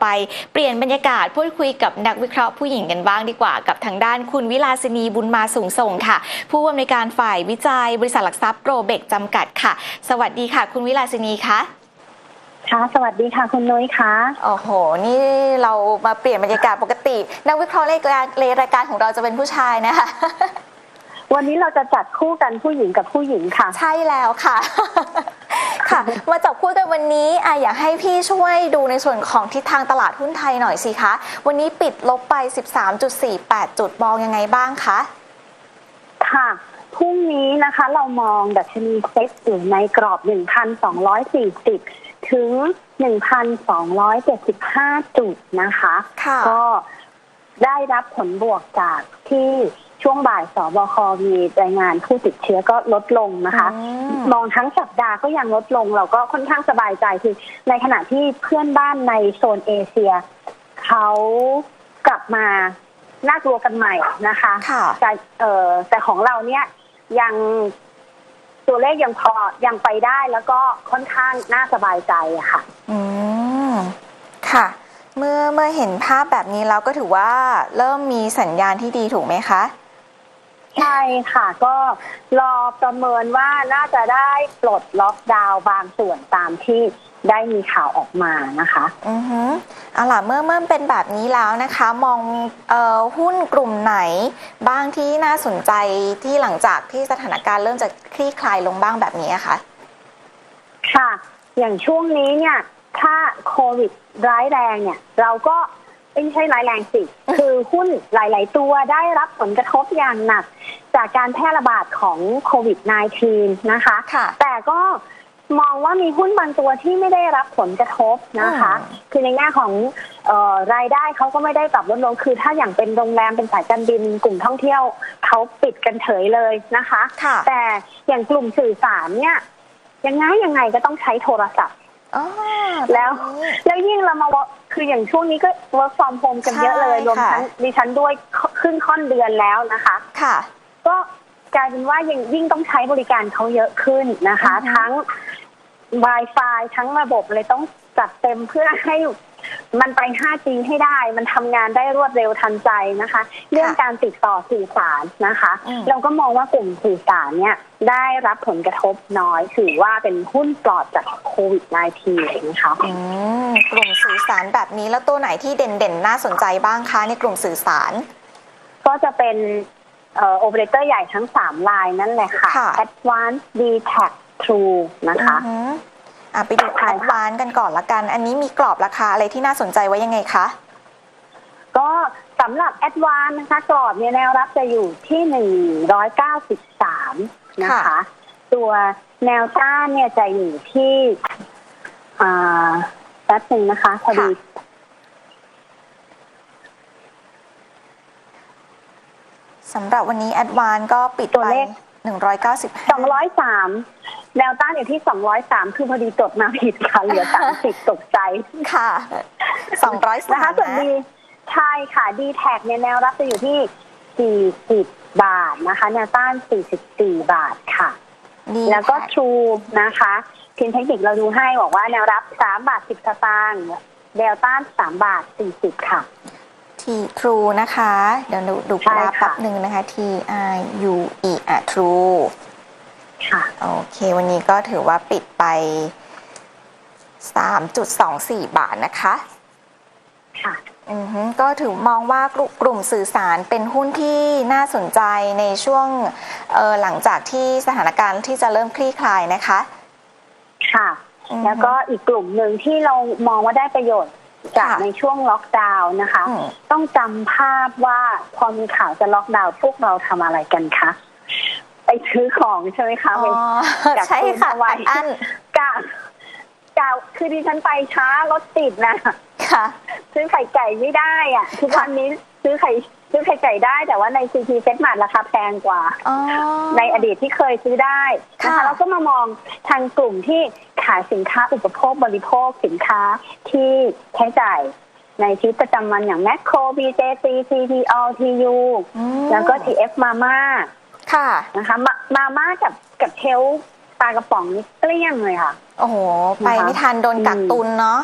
ไปเปลี่ยนบรรยากาศพูดคุยกับนักวิเคราะห์ผู้หญิงกันบ้างดีกว่า กับทางด้านคุณวิลาสินีบุญมาสูงส่งค่ะ ผู้อำนวยการฝ่ายวิจัย บริษัทหลักทรัพย์โกลเบกจำกัดค่ะ สวัสดีค่ะ คุณวิลาสินีคะค่ะสวัสดีค่ะคุณนุ้ยค่ะโอ้โห นี่เรามาเปลี่ยนบรรยากาศปกติ นักวิเคราะห์ในรายการของเราจะเป็นผู้ชายนะคะวันนี้เราจะจัดคู่กันผู้หญิงกับผู้หญิงค่ะ ใช่แล้วค่ะ ค่ะ มาจับคู่กันวันนี้อะอยากให้พี่ช่วยดูในส่วนของทิศทางตลาดหุ้นไทยหน่อยสิคะ วันนี้ปิดลบไป 13.48 จุดมองยังไงบ้างคะ ค่ะ พรุ่งนี้นะคะเรามองดัชนีเซ็ตอยู่ในกรอบ 1,240 ถึง 1,275 จุดนะคะค่ะก็ได้รับผลบวกจากที่ ช่วงบ่ายสบค มีรายงานผู้ติดเชื้อก็ลดลงนะคะอืมมองทั้งสัปดาห์ก็ยังลดลง เราก็ค่อนข้างสบายใจคือ ในขณะที่เพื่อนบ้านในโซนเอเชียเขากลับมาน่ากลัวกันใหม่นะคะค่ะแต่เอ่อแต่ของเราเนี่ยยังตัวเลขยังพอยังไปได้แล้วก็ค่อนข้างน่าสบายใจอะค่ะ อืมค่ะ เมื่อเมื่อเห็นภาพแบบนี้แล้วก็ถือว่าเริ่มมีสัญญาณที่ดีถูกไหมคะ ใช่ค่ะ ก็รอประเมินว่าน่าจะได้ปลดล็อกดาวน์บางส่วนตามที่ได้มีข่าวออกมานะคะอือฮึเอาล่ะเมื่อเมื่อเป็นแบบนี้แล้วนะคะ มองเอ่อหุ้นกลุ่มไหน บ้างที่น่าสนใจที่หลังจากที่สถานการณ์เริ่มจะคลี่คลายลงบ้างแบบนี้อะคะค่ะ อย่างช่วงนี้เนี่ย ถ้าโควิดร้ายแรงเนี่ย เราก็ ไม่ใช่ร้ายแรงสิ คือหุ้นหลาย ๆ ตัวได้รับผลกระทบอย่างหนัก จากการแพร่ระบาดของโควิด -19 นะคะค่ะแต่ก็มองว่ามีหุ้นบางตัวที่ไม่ได้รับผลกระทบนะคะอืมคือในแง่ของเออรายได้เขาก็ไม่ได้ปรับลดลง คือถ้าอย่างเป็นโรงแรมเป็นสายการบินกลุ่มท่องเที่ยวเขาปิดกันเฉยเลยนะคะค่ะแต่อย่างกลุ่มสื่อสารเนี่ยยังไงยังไงก็ต้องใช้โทรศัพท์อ๋อ แล้วบบนี้แล้วยิ่งเรามา work- คืออย่างช่วงนี้ก็ work from home กันเยอะเลยใช่รวมทั้งค่ะดิฉันด้วยขึ้นค่อนเดือนแล้วนะคะ ค่ะ ก็กลายเป็นว่ายังยิ่งต้องใช้บริการเขาเยอะขึ้นนะคะอือฮึทั้ง Wi-Fi ทั้งระบบเลยต้องจัดเต็มเพื่อให้ มันไป 5G ให้ได้ มันทำงานได้รวดเร็วทันใจนะคะ เรื่องการติดต่อสื่อสารนะคะอืมเราก็มองว่ากลุ่มสื่อสารเนี่ยได้รับผลกระทบน้อยถือว่าเป็นหุ้นปลอดจากโควิด -19 นะคะอืมกลุ่มสื่อสารแบบนี้แล้วตัวไหนที่เด่นๆ น่าสนใจบ้างคะในกลุ่มสื่อสาร ก็จะเป็นเโอเปอเรเตอร์ใหญ่ทั้ง 3 ลายนั่นแหละค่ะค่ะ Advance d t a c True นะคะ อือฮึอะไปดูใช่แอดค่ะวานกันก่อนละกัน อันนี้มีกรอบราคาอะไรที่น่าสนใจไว้ยังไงคะ ก็สำหรับ Advance นะคะ กรอบเนี่ยแนวรับจะอยู่ที่193นะคะค่ะตัวแนวต้านเนี่ยจะอยู่ที่อ่าแป๊บหนึ่งนะคะพอดีสำหรับวันนี้แอดวานก็ปิดตัวไปเลข 195 203 แนวต้านอยู่ที่ 203 คือพอดีจดมาผิดค่ะ เหลือ 30 ตกใจ ค่ะ 203นะคะส่วนนะดีใช่ค่ะดีแท็กเนี่ยแนวรับจะอยู่ที่ 40 บาทนะคะ แนวต้าน 44 บาทค่ะดีแล้วก็ค่ะ True นะคะทีมเทคนิคเราดูให้บอกว่าแนวรับ 3 บาท 10สตางค์แนวต้าน 3 บาท 40 ค่ะ ทีทรูนะคะ เดี๋ยวดูดูกราฟแป๊บหนึ่งนะคะ T I U E อะ True ค่ะ โอเค วันนี้ก็ถือว่าปิดไป 3.24 บาทนะคะ ค่ะ อือฮึก็ถือมองว่ากลุ่มสื่อสารเป็นหุ้นที่น่าสนใจในช่วงเออหลังจากที่สถานการณ์ที่จะเริ่มคลี่คลายนะคะ ค่ะ แล้วก็อีกกลุ่มหนึ่งที่เรามองว่าได้ประโยชน์ จากค่ะในช่วงล็อกดาวน์นะคะอืมต้องจำภาพว่าพอมีข่าวจะล็อกดาวน์พวกเราทำอะไรกันคะไปซื้อของใช่ไหมคะอ๋ไปอกักใช่ตุนค่ะเอาไว้อันกะกะคือดิฉันไปช้ารถติดนะค่ะซื้อไข่ไก่ไม่ได้อะทุกวันนี้ ซื้อไข่ซื้อไข่ไก่ได้ แต่ว่าในซีทีเซ็ตมาร์ราคาแพงกว่า อ๋อ ในอดีตที่เคยซื้อได้นะค่ะคะเราก็มามองทางกลุ่มที่ขายสินค้าอุปโภคบริโภคสินค้าที่ใช้จ่ายในชีวิตประจำวันอย่างแมคโคร BJC CPO TU อืมแล้วก็ TF Mama ค่ะ นะคะมามาม่ากับกับเทลปลากระป๋องนี่เกลี้ยงเลยค่ะ โอ้โห ไปนะคะไม่ทันโดนกักอืม ตุนเนาะ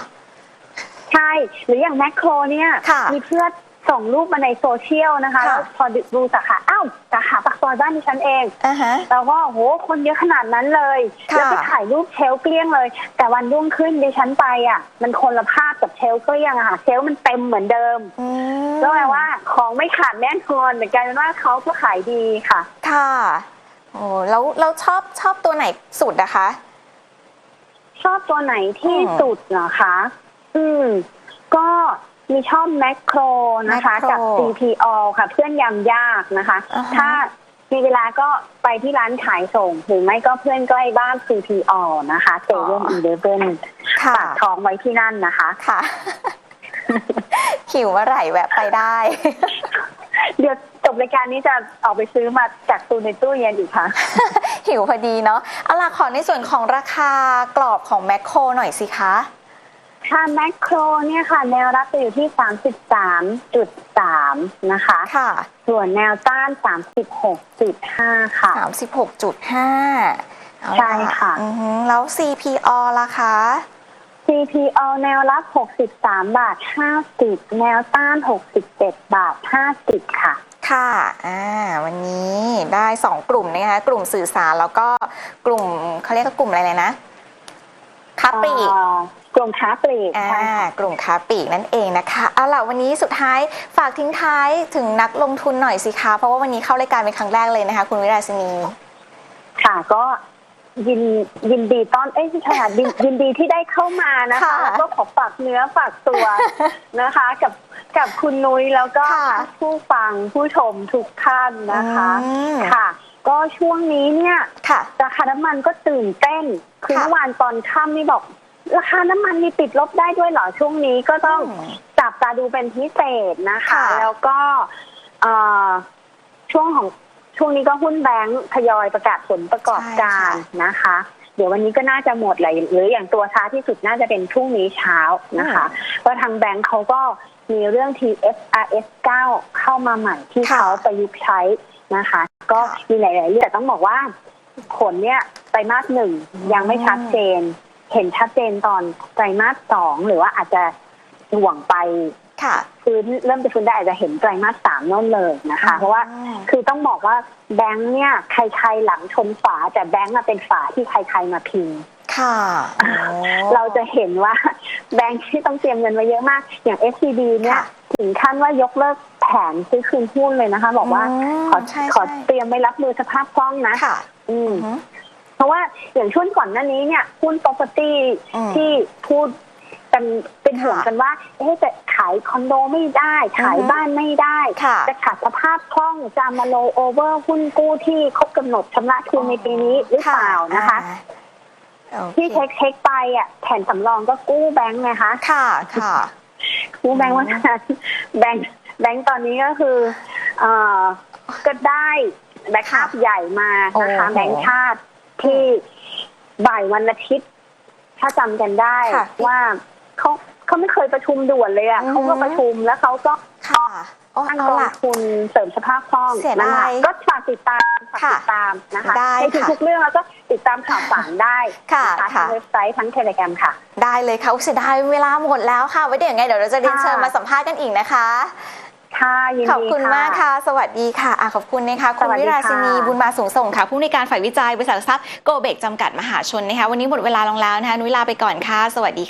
ใช่ หรืออย่างแมคโครเนี่ย ค่ะ มีเพื่อน ส่งรูปมาในโซเชียลนะคะค่ะแล้วพอดูสาขาอ้าวสาขาปากซอยบ้านดิฉันเองอ่าฮะเราก็โหคนเยอะขนาดนั้นเลยค่ะแล้วก็ถ่ายรูปเชลฟ์เกลี้ยงเลย แต่วันรุ่งขึ้นดิฉันไปอะ มันคนละภาพกับเชลฟ์เกลี้ยงอะค่ะเชลฟ์มันเต็มเหมือนเดิมอืมก็แปลว่าของไม่ขาดแน่นอนเหมือนกันว่าเขาก็ขายดีค่ะ ค่ะโอ้แล้วแล้วชอบชอบตัวไหนสุดนะคะ ชอบตัวไหนที่อืมสุดเหรอคะ อืม ก็ มีชอบแมคโครนะคะ Macro กับ CPO ค่ะ เพื่อนยำยากนะคะอ่าฮะถ้ามีเวลาก็ไปที่ร้านขายส่ง หรือไม่ก็เพื่อนใกล้บ้าน CPO นะคะเซเว่นอีเลฟเว่นค่ะฝากท้องไว้ที่นั่นนะคะค่ะหิวเมื่อไหร่แวะไปได้ เดี๋ยวจบรายการนี้จะออกไปซื้อมาจากตู้ในตู้เย็นอีกค่ะ หิวพอดีเนาะเอาล่ะขอในส่วนของราคากรอบของแมคโครหน่อยสิคะ ค่าแมคโครเนี่ยค่ะ แนวรับจะอยู่ที่ 33.3 นะคะ ค่ะ ส่วนแนวต้าน 36.5 ค่ะสามสิบหกจุดห้าใช่ค่ะ แล้ว CPO ล่ะคะ CPO แนวรับ 63 บาท 50 แนวต้าน 67 บาท 50 ค่ะ ค่ะ อ่า วันนี้ได้สองกลุ่มนะคะ กลุ่มสื่อสารแล้วก็กลุ่มเขาเรียกว่ากลุ่มอะไรเลยนะค้าปลีกเอ่อ กลุ่มค้าปลีกอ่าใช่ค่ะกลุ่มค้าปลีกนั่นเองนะคะเอาล่ะวันนี้สุดท้ายฝากทิ้งท้ายถึงนักลงทุนหน่อยสิคะเพราะว่าวันนี้เข้ารายการเป็นครั้งแรกเลยนะคะ คุณวิราศินีค่ะก็ยินยินดีต้อนเอ้ยไม่ใช่ค่ะยินยินดีที่ได้เข้ามานะคะค่ะแล้วก็ขอฝากเนื้อฝากตัวนะคะ กับกับคุณนุ้ยแล้วก็ค่ะผู้ฟังผู้ชมทุกท่านนะคะอืมค่ะ ก็ช่วงนี้เนี่ยค่ะราคาน้ำมันก็ตื่นเต้นคือค่ะเมื่อวานตอนค่ำนี่บอก ราคาน้ำมันมีติดลบได้ด้วยเหรอช่วงนี้ก็ต้องอืมจับตาดูเป็นพิเศษนะคะ ค่ะ แล้วก็เอ่อช่วงของช่วงนี้ก็หุ้นแบงค์ทยอยประกาศผลประกอบการนะคะ เดี๋ยววันนี้ก็น่าจะหมดเลยหรืออย่างตัวช้าที่สุดน่าจะเป็นพรุ่งนี้เช้านะคะเพราะทางแบงค์เขาก็มีเรื่อง TFRS 9 เข้ามาใหม่ที่ค่ะเขาประยุกต์ใช้นะคะ ก็ค่ะมีหลาย ๆ เรื่องแต่ต้องบอกว่าผลเนี่ยไตรมาสหนึ่งยังไม่ชัดเจน เห็นชัดเจนตอนไตรมาสสองหรือว่าอาจจะห่วงไปค่ะฟื้นเริ่มจะฟื้นได้อาจจะเห็นไตรมาสสามโน่นเลยนะคะ เพราะว่าอืมคือต้องบอกว่าแบงค์เนี่ยใครๆหลังชนฝาแต่แบงค์อะเป็นฝาที่ใครๆมาพิงค่ะโอ้เราจะเห็นว่าแบงค์ที่ต้องเตรียมเงินไว้เยอะมาก อย่าง SCB เนี่ยค่ะถึงขั้นว่ายกเลิกแผนซื้อคืนหุ้นเลยนะคะ บอกว่ามขอใช่ขอใช่เตรียมไว้รับมือสภาพคล่องนะค่ะอืมอือฮึ เพราะว่าอย่างช่วงก่อนหน้านี้เนี่ยหุ้น property อืมที่พูดกันเป็นห่วงค่ะกันว่าเอ๊ะจะขายคอนโดไม่ได้ขายอือฮึบ้านไม่ได้ค่ะจะขาดสภาพคล่องจะมาโลโอเวอร์หุ้นกู้ที่ครบกำหนดชำระทุนในปีนี้หรือเปล่านะคะอ่าโอเคที่เช็คเช็คไปอะแผนสำรองก็กู้แบงค์นะคะค่ะค่ะ กู้แบงค์ว่าฉะนั้นแบงค์แบงค์ตอนนี้ก็คือเอ่อก็ได้แบ็กอัพใหญ่มานะคะโอ้โหแบงค์ชาติ ที่บ่ายวันอาทิตย์ ถ้าจำกันได้ค่ะว่าเขาเขาไม่เคยประชุมด่วนเลยอะอือฮึ เขาก็ประชุมแล้วเขาก็ค่ะโอ้ตั้งเอากองล่ะ ทุนเสริมสภาพคล่องเสียดายนั่นแหละก็ฝากติดตามฝากค่ะติดตามนะคะได้ในค่ะทุกๆเรื่องแล้วก็ติดตามข่าวสารได้ค่ะนะคะค่ะทางเว็บไซต์ทั้งเทเลกรมค่ะ ได้เลยค่ะอุ๊ยเสียดายเวลาหมดแล้วค่ะ ไว้เดี๋ยวยังไงเดี๋ยวเราจะเรียนค่ะ เชิญมาสัมภาษณ์กันอีกนะคะ ค่ะยินดีขอบคุณมากค่ะ สวัสดีค่ะอะขอบคุณนะคะคุณสวัสดีวิราศินีค่ะบุญมาสูงส่งค่ะ ผู้ในวยการฝ่ายวิจัยบริษัทหลักทรัพย์โกเบกจำกัดมหาชนนะคะ วันนี้หมดเวลาลงแล้วนะคะนุ้ยลาไปก่อนค่ะ สวัสดี